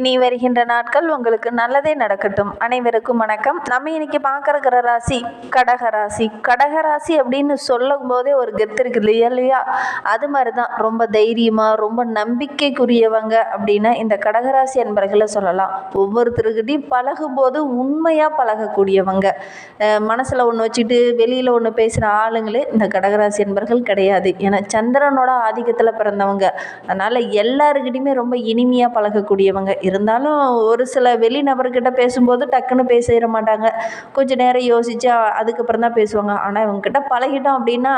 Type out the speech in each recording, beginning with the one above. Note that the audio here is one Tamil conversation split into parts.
இனி வருகின்ற நாட்கள் உங்களுக்கு நல்லதே நடக்கட்டும். அனைவருக்கும் வணக்கம். நம்ம இன்னைக்கு பார்க்கற ராசி கடகராசி கடகராசி அப்படின்னு சொல்லும் போதே ஒரு கெத்து இருக்கு இல்லையா அது மாதிரி தான் ரொம்ப தைரியமாக ரொம்ப நம்பிக்கைக்குரியவங்க அப்படின்னு இந்த கடகராசி என்பர்களை சொல்லலாம். ஒவ்வொருத்தருக்கிட்டையும் பழகும்போது உண்மையாக பழகக்கூடியவங்க. மனசில் ஒன்று வச்சுட்டு வெளியில் ஒன்று பேசுகிற ஆளுங்களே இந்த கடகராசி என்பர்கள் கிடையாது. ஏன்னா சந்திரனோட ஆதிக்கத்தில் பிறந்தவங்க. அதனால் எல்லாருக்கிட்டையுமே ரொம்ப இனிமையாக பழகக்கூடியவங்க இருந்தாலும் ஒரு சில வெளி நபர்கிட்ட பேசும்போது டக்குன்னு பேசிட மாட்டாங்க. கொஞ்சம் நேரம் யோசிச்சு அதுக்கப்புறம் தான் பேசுவாங்க. ஆனால் இவங்ககிட்ட பழகிட்டோம் அப்படின்னா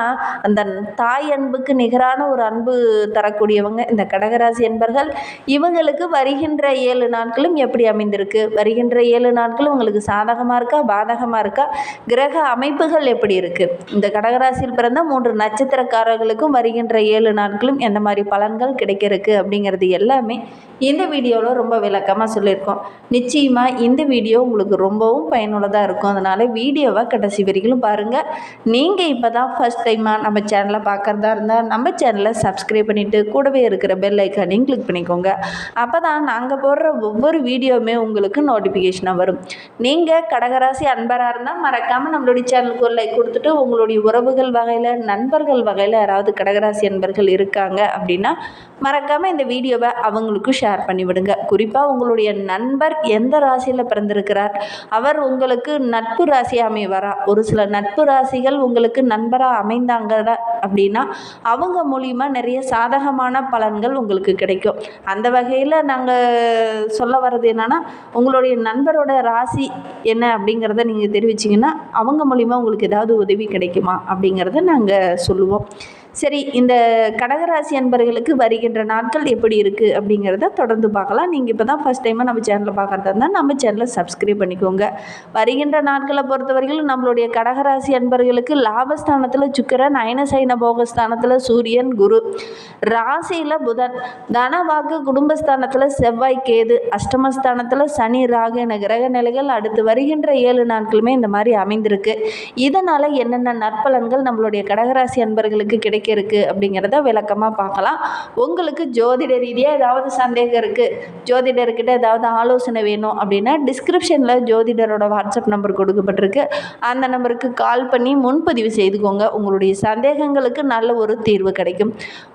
அந்த தாய் அன்புக்கு நிகரான ஒரு அன்பு தரக்கூடியவங்க இந்த கடகராசி என்பர்கள். இவங்களுக்கு வருகின்ற ஏழு நாட்களும் எப்படி அமைந்திருக்கு? வருகின்ற ஏழு நாட்களும் உங்களுக்கு சாதகமாக இருக்கா? பாதகமாக இருக்கா? கிரக அமைப்புகள் எப்படி இருக்குது இந்த கடகராசியில் பிறந்த மூன்று நட்சத்திரக்காரர்களுக்கும் வருகின்ற ஏழு நாட்களும் எந்த மாதிரி பலன்கள் கிடைக்கிறதுக்கு அப்படிங்கிறது எல்லாமே இந்த வீடியோவில் ரொம்ப விளக்கமாக சொல்லியிருக்கோம். நிச்சயமாக இந்த வீடியோ உங்களுக்கு ரொம்பவும் பயனுள்ளதாக இருக்கும். அதனால் வீடியோவை கடைசி வரைக்கும் பாருங்கள் நீங்கள் இப்போ தான் ஃபஸ்ட் டைமாக நம்ம சேனலை பார்க்குறதா இருந்தால் நம்ம சேனலை சப்ஸ்கிரைப் பண்ணிவிட்டு கூடவே இருக்கிற பெல் ஐக்கானையும் கிளிக் பண்ணிக்கோங்க. அப்போ தான் நாங்கள் போடுற ஒவ்வொரு வீடியோவுமே உங்களுக்கு நோட்டிஃபிகேஷனாக வரும். நீங்கள் கடகராசி அன்பராக இருந்தால் மறக்காமல் நம்மளுடைய சேனலுக்கு ஒரு லைக் கொடுத்துட்டு உங்களுடைய உறவுகள் வகையில் நண்பர்கள் வகையில் யாராவது கடகராசி அன்பர்கள் இருக்காங்க அப்படின்னா மறக்காமல் இந்த வீடியோவை அவங்களுக்கும் ஷேர் பண்ணிவிடுங்க. குறிப்பாக உங்களுடைய நண்பர் எந்த ராசியில் பிறந்திருக்கிறார்? அவர் உங்களுக்கு நட்பு ராசி அமைவாரா? ஒரு சில நட்பு ராசிகள் உங்களுக்கு நண்பராக அமைந்தாங்க அப்படின்னா அவங்க மூலிமா நிறைய சாதகமான பலன்கள் உங்களுக்கு கிடைக்கும். அந்த வகையில் நாங்கள் சொல்ல வர்றது என்னென்னா உங்களுடைய நண்பரோட ராசி என்ன அப்படிங்கிறத நீங்கள் தெரிவிச்சிங்கன்னா அவங்க மூலிமா உங்களுக்கு ஏதாவது உதவி கிடைக்குமா அப்படிங்கிறத நாங்கள் சொல்லுவோம். சரி இந்த கடகராசி அன்பர்களுக்கு வருகின்ற நாட்கள் எப்படி இருக்குது அப்படிங்கிறத தொடர்ந்து பார்க்கலாம். நீங்கள் இப்போ தான் ஃபஸ்ட் டைமாக நம்ம சேனலை பார்க்குறதா இருந்தால் நம்ம சேனலை சப்ஸ்கிரைப் பண்ணிக்கோங்க. வருகின்ற நாட்களை பொறுத்தவரையிலும் நம்மளுடைய கடகராசி அன்பர்களுக்கு லாபஸ்தானத்தில் சுக்கரன் அயனசைன போகஸ்தானத்தில் சூரியன் குரு. ராசியில் புதன். தனவாக்கு குடும்பஸ்தானத்தில் செவ்வாய் கேது. அஷ்டமஸ்தானத்தில் சனி ராகு என கிரக நிலைகள் அடுத்து வருகின்ற ஏழு நாட்களுமே இந்த மாதிரி அமைந்திருக்கு. இதனால் என்னென்ன நற்பலன்கள் நம்மளுடைய கடகராசி அன்பர்களுக்கு கிடைக்கும் கிடைக்க இருக்குது அப்படிங்கிறத விளக்கமாக பார்க்கலாம். உங்களுக்கு ஜோதிட ரீதியாக ஏதாவது சந்தேகம் இருக்குது ஜோதிடர்கிட்ட ஏதாவது ஆலோசனை வேணும் அப்படின்னா டிஸ்கிரிப்ஷனில் ஜோதிடரோட வாட்ஸ்அப் நம்பர் கொடுக்கப்பட்டிருக்கு. அந்த நம்பருக்கு கால் பண்ணி முன்பதிவு செய்துக்கோங்க. உங்களுடைய சந்தேகங்களுக்கு நல்ல ஒரு தீர்வு கிடைக்கும்.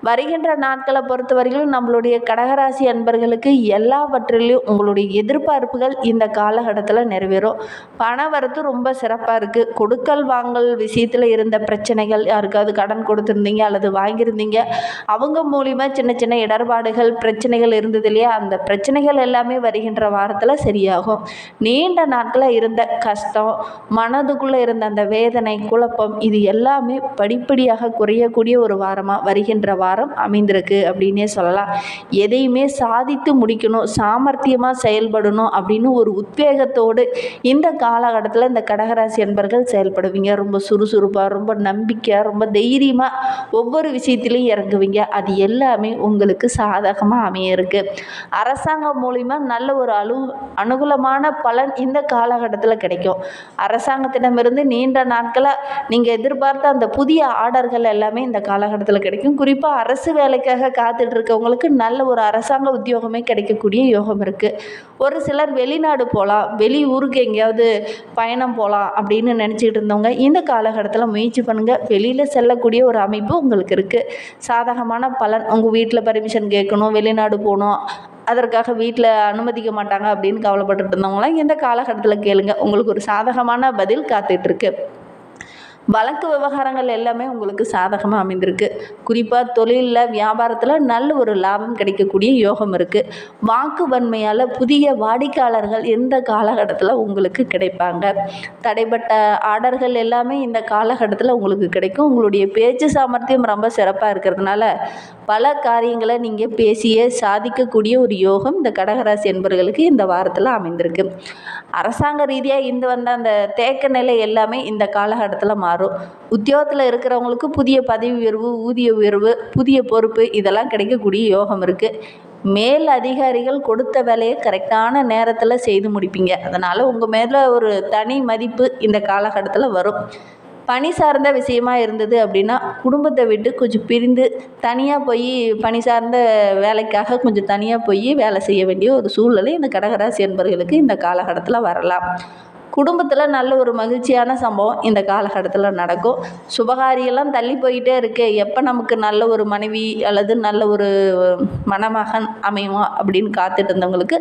வருகின்ற நாட்களை பொறுத்தவரையிலும் நம்மளுடைய கடகராசி அன்பர்களுக்கு எல்லாவற்றிலையும் உங்களுடைய எதிர்பார்ப்புகள் இந்த காலகட்டத்தில் நிறைவேறும். பண வரத்து ரொம்ப சிறப்பாக இருக்குது கொடுக்கல் வாங்கல் விஷயத்தில் இருந்த பிரச்சனைகள் யாருக்காவது கடன் கொடுத்துருந்தீங்க வாங்கியிருந்தீங்க அல்லது வாங்கியிருந்தீங்க? அவங்க மூலிமா சின்ன சின்ன இடர்பாடுகள் பிரச்சனைகள் இருந்தது இல்லையா? அந்த பிரச்சனைகள் எல்லாமே வருகின்ற வாரத்தில் சரியாகும். நீண்ட நாட்களில் இருந்த கஷ்டம் மனதுக்குள்ளே இருந்த அந்த வேதனை குழப்பம் இது எல்லாமே படிப்படியாக குறையக்கூடிய ஒரு வாரமாக வருகின்ற வாரம் அமைந்திருக்கு அப்படின்னே சொல்லலாம். எதையுமே சாதித்து முடிக்கணும் சாமர்த்தியமாக செயல்படணும் அப்படின்னு ஒரு உத்வேகத்தோடு இந்த காலகட்டத்தில் இந்த கடகராசி என்பர்கள் செயல்படுவீங்க. ரொம்ப சுறுசுறுப்பாக ரொம்ப நம்பிக்கையாக ரொம்ப தைரியமாக ஒவ்வொரு விஷயத்துலையும் இறங்குவீங்க. அது எல்லாமே உங்களுக்கு சாதகமாக அமைய இருக்குது அரசாங்கம் மூலிமா நல்ல ஒரு அலு அனுகூலமான பலன் இந்த காலகட்டத்தில் கிடைக்கும். அரசாங்கத்திடமிருந்து நீண்ட நாட்களாக நீங்கள் எதிர்பார்த்த அந்த புதிய ஆர்டர்கள் எல்லாமே இந்த காலகட்டத்தில் கிடைக்கும். குறிப்பாக அரசு வேலைக்காக காத்துட்டு இருக்கவங்களுக்கு நல்ல ஒரு அரசாங்க உத்தியோகமே கிடைக்கக்கூடிய யோகம் இருக்குது ஒரு சிலர் வெளிநாடு போகலாம் வெளி ஊருக்கு எங்கேயாவது பயணம் போகலாம் அப்படின்னு நினச்சிக்கிட்டு இருந்தவங்க இந்த காலகட்டத்தில் முயற்சி பண்ணுங்கள் வெளியில் செல்லக்கூடிய ஒரு அமைப்பு உங்களுக்கு இருக்குது சாதகமான பலன். உங்கள் வீட்டில் பர்மிஷன் கேட்கணும் வெளிநாடு போகணும். அதற்காக வீட்டில் அனுமதிக்க மாட்டாங்க அப்படின்னு கவலைப்பட்டுட்டு இருந்தவங்களாம் எந்த காலகட்டத்தில் கேளுங்க. உங்களுக்கு ஒரு சாதகமான பதில் காத்துட்ருக்கு வழக்கு விவகாரங்கள் எல்லாமே உங்களுக்கு சாதகமாக அமைந்திருக்கு. குறிப்பாக தொழிலில் வியாபாரத்தில் நல்ல ஒரு லாபம் கிடைக்கக்கூடிய யோகம் இருக்குது வாக்கு வன்மையால் புதிய வாடிக்கையாளர்கள் எந்த காலகட்டத்தில் உங்களுக்கு கிடைப்பாங்க? தடைப்பட்ட ஆர்டர்கள் எல்லாமே இந்த காலகட்டத்தில் உங்களுக்கு கிடைக்கும். உங்களுடைய பேச்சு சாமர்த்தியம் ரொம்ப சிறப்பாக இருக்கிறதுனால பல காரியங்களை நீங்கள் பேசியே சாதிக்கக்கூடிய ஒரு யோகம் இந்த கடகராசி என்பவர்களுக்கு இந்த வாரத்தில் அமைந்திருக்கு. அரசாங்க ரீதியாக இந்த வந்த அந்த தேக்க நிலை எல்லாமே இந்த காலகட்டத்தில் மாறும். மாறும் உத்தியோகத்தில் இருக்கிறவங்களுக்கு புதிய பதவி உயர்வு ஊதிய உயர்வு புதிய பொறுப்பு இதெல்லாம் கிடைக்கக்கூடிய யோகம் இருக்குது மேல் அதிகாரிகள் கொடுத்த வேலையை கரெக்டான நேரத்தில் செய்து முடிப்பீங்க. அதனால் உங்கள் மேலே ஒரு தனி மதிப்பு இந்த காலகட்டத்தில் வரும். பணி சார்ந்த விஷயமா இருந்தது அப்படின்னா குடும்பத்தை விட்டு கொஞ்சம் பிரிந்து தனியாக போய் பணி சார்ந்த வேலைக்காக கொஞ்சம் தனியாக போய் வேலை செய்ய வேண்டிய ஒரு சூழ்நிலை இந்த கடகராசி என்பவர்களுக்கு இந்த காலகட்டத்தில் வரலாம். குடும்பத்தில் நல்ல ஒரு மகிழ்ச்சியான சம்பவம் இந்த காலகட்டத்தில் நடக்கும். சுபகாரியெல்லாம் தள்ளி போயிட்டே இருக்கு. எப்போ நமக்கு நல்ல ஒரு மனைவி அல்லது நல்ல ஒரு மணமகன் அமையுமா அப்படின்னு காத்துட்டு இருந்தவங்களுக்கு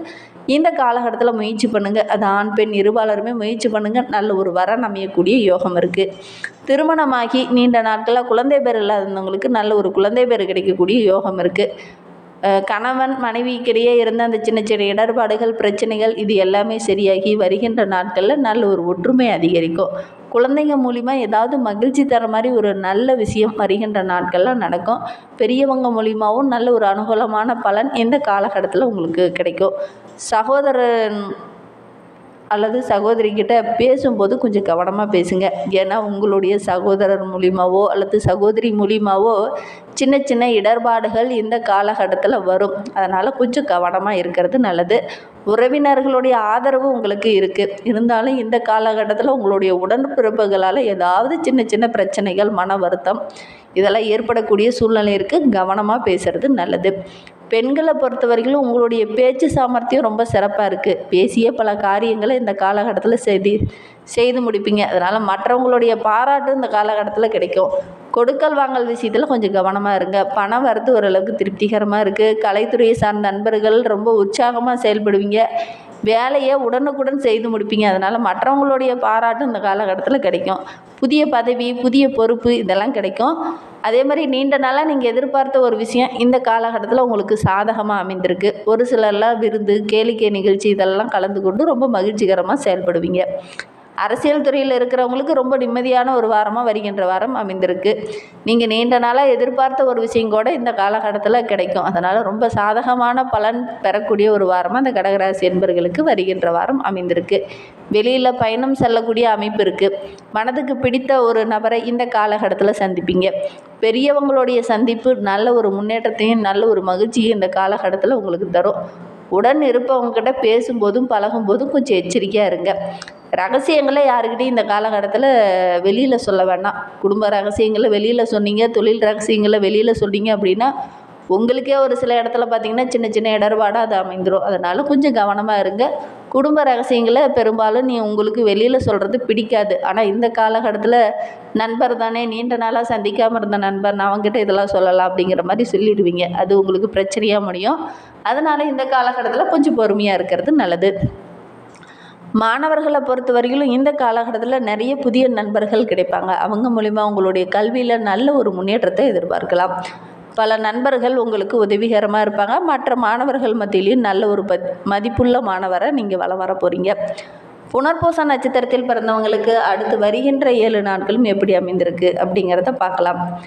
இந்த காலகட்டத்தில் முயற்சி பண்ணுங்கள் அது ஆண் பெண் இருபாலருமே முயற்சி பண்ணுங்கள் நல்ல ஒரு வரன் அமையக்கூடிய யோகம் இருக்குது திருமணமாகி நீண்ட நாட்களாக குழந்தை பேர் இல்லாதவங்களுக்கு நல்ல ஒரு குழந்தை பேர் கிடைக்கக்கூடிய யோகம் இருக்குது கணவன் மனைவிக்கிடையே இருந்த அந்த சின்ன சின்ன இடர்பாடுகள் பிரச்சனைகள் இது எல்லாமே சரியாகி வருகின்ற நாட்களில் நல்ல ஒரு ஒற்றுமை அதிகரிக்கும். குழந்தைங்க மூலிமா ஏதாவது மகிழ்ச்சி தர மாதிரி ஒரு நல்ல விஷயம் வருகின்ற நாட்களில் நடக்கும். பெரியவங்க மூலிமாவும் நல்ல ஒரு அனுகூலமான பலன் இந்த காலகட்டத்தில் உங்களுக்கு கிடைக்கும். சகோதரன் அல்லது சகோதரிக்கிட்ட பேசும்போது கொஞ்சம் கவனமாக பேசுங்க. ஏன்னா உங்களுடைய சகோதரர் மூலியமாகவோ அல்லது சகோதரி மூலிமாவோ சின்ன சின்ன இடர்பாடுகள் இந்த காலகட்டத்தில் வரும். அதனால் கொஞ்சம் கவனமாக இருக்கிறது நல்லது. உறவினர்களுடைய ஆதரவு உங்களுக்கு இருக்குது இருந்தாலும் இந்த காலகட்டத்தில் உங்களுடைய உடன்பிறப்புகளால் ஏதாவது சின்ன சின்ன பிரச்சனைகள் மன வருத்தம் இதெல்லாம் ஏற்படக்கூடிய சூழ்நிலை இருக்குது கவனமாக பேசுகிறது நல்லது. பெண்களை பொறுத்த வரைக்கும் உங்களுடைய பேச்சு சாமர்த்தியம் ரொம்ப சிறப்பாக இருக்குது பேசிய பல காரியங்களை இந்த காலகட்டத்தில் செய்து செய்து முடிப்பீங்க. அதனால் மற்றவங்களுடைய பாராட்டு இந்த காலகட்டத்தில் கிடைக்கும். கொடுக்கல் வாங்கல் விஷயத்தில் கொஞ்சம் கவனமாக இருங்க. பணம் வரது ஓரளவுக்கு திருப்திகரமாக இருக்குது கலைத்துறையை சார்ந்த நண்பர்கள் ரொம்ப உற்சாகமாக செயல்படுவீங்க. வேலையை உடனுக்குடன் செய்து முடிப்பீங்க. அதனால் மற்றவங்களுடைய பாராட்டு இந்த காலகட்டத்தில் கிடைக்கும். புதிய பதவி புதிய பொறுப்பு இதெல்லாம் கிடைக்கும். அதே மாதிரி நீண்ட நாளாக நீங்கள் எதிர்பார்த்த ஒரு விஷயம் இந்த காலகட்டத்தில் உங்களுக்கு சாதகமாக அமைந்திருக்கு. ஒரு சிலர்லாம் விருந்து கேளிக்கை நிகழ்ச்சி இதெல்லாம் கலந்து கொண்டு ரொம்ப மகிழ்ச்சிகரமாக செயல்படுவீங்க. அரசியல் துறையில் இருக்கிறவங்களுக்கு ரொம்ப நிம்மதியான ஒரு வாரமாக வருகின்ற வாரம் அமைந்திருக்கு. நீங்கள் நீண்ட நாளாக எதிர்பார்த்த ஒரு விஷயம் கூட இந்த காலகட்டத்தில் கிடைக்கும். அதனால் ரொம்ப சாதகமான பலன் பெறக்கூடிய ஒரு வாரமாக இந்த கடகராசி என்பர்களுக்கு வருகின்ற வாரம் அமைந்திருக்கு. வெளியில் பயணம் செல்லக்கூடிய அமைப்பு இருக்குது மனதுக்கு பிடித்த ஒரு நபரை இந்த காலகட்டத்தில் சந்திப்பீங்க. பெரியவங்களுடைய சந்திப்பு நல்ல ஒரு முன்னேற்றத்தையும் நல்ல ஒரு மகிழ்ச்சியும் இந்த காலகட்டத்தில் உங்களுக்கு தரும். உடன் இருப்பவங்ககிட்ட பேசும்போதும் பழகும்போதும் கொஞ்சம் எச்சரிக்கையாக இருங்க. ரகசியங்களை யாருக்கிட்டையும் இந்த காலகட்டத்தில் வெளியில் சொல்ல வேண்டாம். குடும்ப ரகசியங்களை வெளியில் சொன்னீங்க தொழில் ரகசியங்களை வெளியில் சொன்னீங்க அப்படின்னா உங்களுக்கே ஒரு சில இடத்துல பார்த்தீங்கன்னா சின்ன சின்ன இடர்பாடாக அது அமைந்துடும் அதனால் கொஞ்சம் கவனமாக இருங்க. குடும்ப ரகசியங்களை பெரும்பாலும் நீ உங்களுக்கு வெளியில் சொல்கிறது பிடிக்காது. ஆனால் இந்த காலகட்டத்தில் நண்பர் தானே நீண்ட நாளாக சந்திக்காமல் இருந்த நண்பர் நான் அவங்ககிட்ட இதெல்லாம் சொல்லலாம் அப்படிங்கிற மாதிரி சொல்லிடுவீங்க. அது உங்களுக்கு பிரச்சனையாக முடியும். அதனால் இந்த காலகட்டத்தில் கொஞ்சம் பொறுமையாக இருக்கிறது நல்லது. மாணவர்களை பொறுத்த வரையிலும் இந்த காலகட்டத்தில் நிறைய புதிய நண்பர்கள் கிடைப்பாங்க. அவங்க மூலிமா உங்களுடைய கல்வியில் நல்ல ஒரு முன்னேற்றத்தை எதிர்பார்க்கலாம். பல நண்பர்கள் உங்களுக்கு உதவிகரமாக இருப்பாங்க. மற்ற மாணவர்கள் மத்தியிலையும் நல்ல ஒரு பத் மதிப்புள்ள மாணவரை நீங்கள் வளம் வர போகிறீங்க புனர்பூச நட்சத்திரத்தில் பிறந்தவங்களுக்கு அடுத்து வருகின்ற ஏழு நாட்களும் எப்படி அமைந்திருக்கு அப்படிங்கிறத பார்க்கலாம்.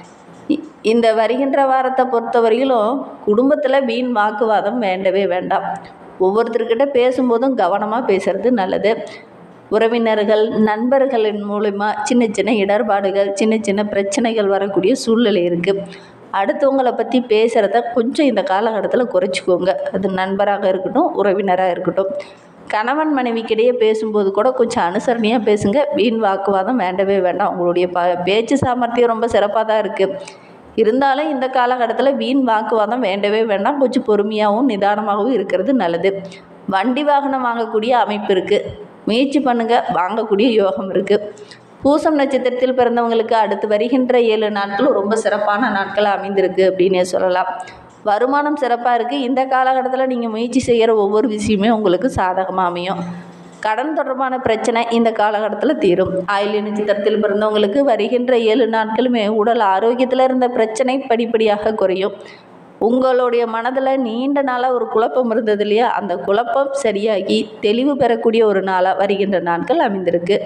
இ- இந்த வருகின்ற வாரத்தை பொறுத்தவரையிலும் குடும்பத்தில் வீண் வாக்குவாதம் வேண்டவே வேண்டாம். ஒவ்வொருத்தர்கிட்ட பேசும்போதும் கவனமாக பேசுறது நல்லது. உறவினர்கள் நண்பர்களின் மூலிமா சின்ன சின்ன இடர்பாடுகள் சின்ன சின்ன பிரச்சனைகள் வரக்கூடிய சூழ்நிலை இருக்குது அடுத்தவங்களை பற்றி பேசுகிறத கொஞ்சம் இந்த காலகட்டத்தில் குறைச்சிக்கோங்க. அது நண்பராக இருக்கட்டும் உறவினராக இருக்கட்டும். கணவன் மனைவிக்கிடையே பேசும்போது கூட கொஞ்சம் அனுசரணையாக பேசுங்க. வீண் வாக்குவாதம் வேண்டவே வேண்டாம். உங்களுடைய ப பேச்சு சாமர்த்தியம் ரொம்ப சிறப்பாக தான் இருக்குது இருந்தாலும் இந்த காலகட்டத்தில் வீண் வாக்குவாதம் வேண்டவே வேண்டாம். கொஞ்சம் பொறுமையாகவும் நிதானமாகவும் இருக்கிறது நல்லது. வண்டி வாகனம் வாங்கக்கூடிய அமைப்பு இருக்குது முயற்சி பண்ணுங்கள் வாங்கக்கூடிய யோகம் இருக்குது பூசம் நட்சத்திரத்தில் பிறந்தவங்களுக்கு அடுத்து வருகின்ற ஏழு நாட்கள் ரொம்ப சிறப்பான நாட்களாக அமைந்திருக்கு அப்படின்னே சொல்லலாம். வருமானம் சிறப்பாக இருக்குது இந்த காலகட்டத்தில் நீங்கள் முயற்சி செய்கிற ஒவ்வொரு விஷயமே உங்களுக்கு சாதகமாக அமையும். கடன் தொடர்பான பிரச்சனை இந்த காலகட்டத்தில் தீரும். ஆயுள் நட்சத்திரத்தில் பிறந்தவங்களுக்கு வருகின்ற ஏழு நாட்களுமே உடல் ஆரோக்கியத்தில் இருந்த பிரச்சனை படிப்படியாக குறையும். உங்களுடைய மனதில் நீண்ட நாளாக ஒரு குழப்பம் இருந்தது இல்லையா? அந்த குழப்பம் சரியாகி தெளிவு பெறக்கூடிய ஒரு நாளாக வருகின்ற நாட்கள் அமைந்திருக்கு.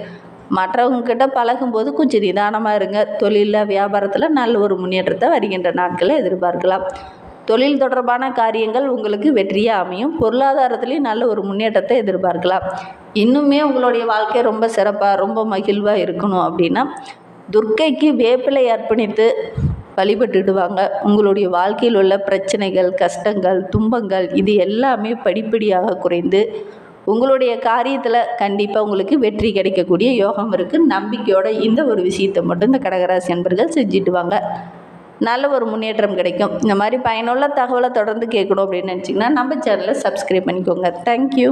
மற்றவங்கக்கிட்ட பழகும்போது கொஞ்சம் நிதானமாக இருங்க. தொழிலில் வியாபாரத்தில் நல்ல ஒரு முன்னேற்றத்தை வருகின்ற நாட்களை எதிர்பார்க்கலாம். தொழில் தொடர்பான காரியங்கள் உங்களுக்கு வெற்றியாக அமையும். பொருளாதாரத்துலேயும் நல்ல ஒரு முன்னேற்றத்தை எதிர்பார்க்கலாம். இன்னுமே உங்களுடைய வாழ்க்கை ரொம்ப சிறப்பாக ரொம்ப மகிழ்வாக இருக்கணும் அப்படின்னா துர்க்கைக்கு வேப்பிலை அர்ப்பணித்து வழிபட்டுடுவாங்க. உங்களுடைய வாழ்க்கையில் உள்ள பிரச்சனைகள் கஷ்டங்கள் துன்பங்கள் இது எல்லாமே படிப்படியாக குறைந்து உங்களுடைய காரியத்தில் கண்டிப்பாக உங்களுக்கு வெற்றி கிடைக்கக்கூடிய யோகம் இருக்குது நம்பிக்கையோட இந்த ஒரு விஷயத்தை மட்டும் இந்த கடகராசி அன்பர்கள் செஞ்சுட்டு வாங்க. நல்ல ஒரு முன்னேற்றம் கிடைக்கும். இந்த மாதிரி பயனுள்ள தகவலை தொடர்ந்து கேட்கணும் அப்படின்னு நினச்சிங்கன்னா நம்ம சேனலை சப்ஸ்கிரைப் பண்ணிக்கோங்க. தேங்க்யூ